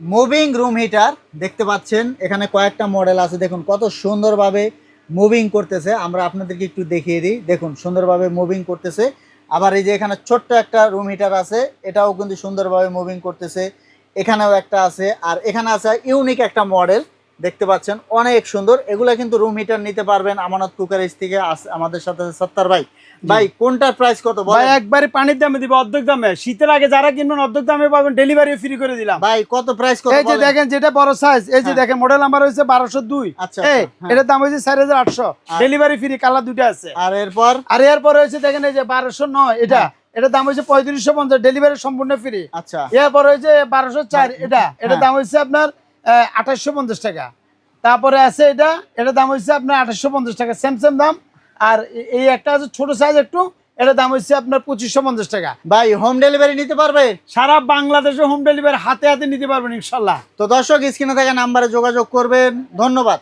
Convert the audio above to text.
Moving room heater দেখতে পাচ্ছেন, এখানে কয়েকটা মডেল আছে, দেখুন কত সুন্দরভাবে মুভিং করতেছে। আমরা আপনাদেরকে একটু দেখিয়ে দিই, দেখুন সুন্দরভাবে মুভিং করতেছে। আবার এই যে এখানে ছোট্ট একটা রুম হিটার আছে, এটাও কিন্তু সুন্দরভাবে মুভিং করতেছে। এখানেও একটা আছে, আর এখানে আছে ইউনিক একটা মডেল দেখতে পাচ্ছেন অনেক সুন্দর। এগুলা কিন্তু রুম হিটার নিতে পারবেন আমানত কুকারেজ থেকে। আমাদের সাথে সত্তার ভাই। ভাই কোনটার প্রাইস কত ভাই একবারে পানির দামে দিব অর্ধেক দামে। শীতের আগে যারা কিনবেন অর্ধেক দামে পাবেন ডেলিভারি ফ্রি করে দিলাম। ভাই কত প্রাইস কত এই যে দেখেন যেটা বড় সাইজ এই যে হ্যাঁ। দেখেন মডেল নাম্বার বারোশো দুই। আচ্ছা, এই আচ্ছা, হ্যাঁ। এটার দাম হাজার আটশো। ডেলিভারি ফ্রি কালার দুটো আছে। আর এরপর? আর এরপর হয়েছে দেখেন এই যে বারোশো নয় এটা। এটার দাম হয়েছে পঁয়ত্রিশশো পঞ্চাশ ডেলিভারি সম্পূর্ণ ফ্রি আচ্ছা। এরপর হয়েছে বারোশো চার এটা। এটার হ্যাঁ। দাম হয়েছে আপনার আঠাশশো পঞ্চাশ টাকা। তারপরে আছে এটা এটার দাম হচ্ছে আপনার আঠাশশো পঞ্চাশ টাকা সেম সেম দাম। আর এই একটা আছে ছোট সাইজ একটু এটার দাম হচ্ছে আপনার পঁচিশশো পঞ্চাশ টাকা। ভাই হোম ডেলিভারি নিতে পারবে? সারা বাংলাদেশে হোম ডেলিভারি হাতে হাতে নিতে পারবেন ইনশাল্লাহ। তো দর্শক স্ক্রিনে থাকা নাম্বারে যোগাযোগ করবেন। ধন্যবাদ।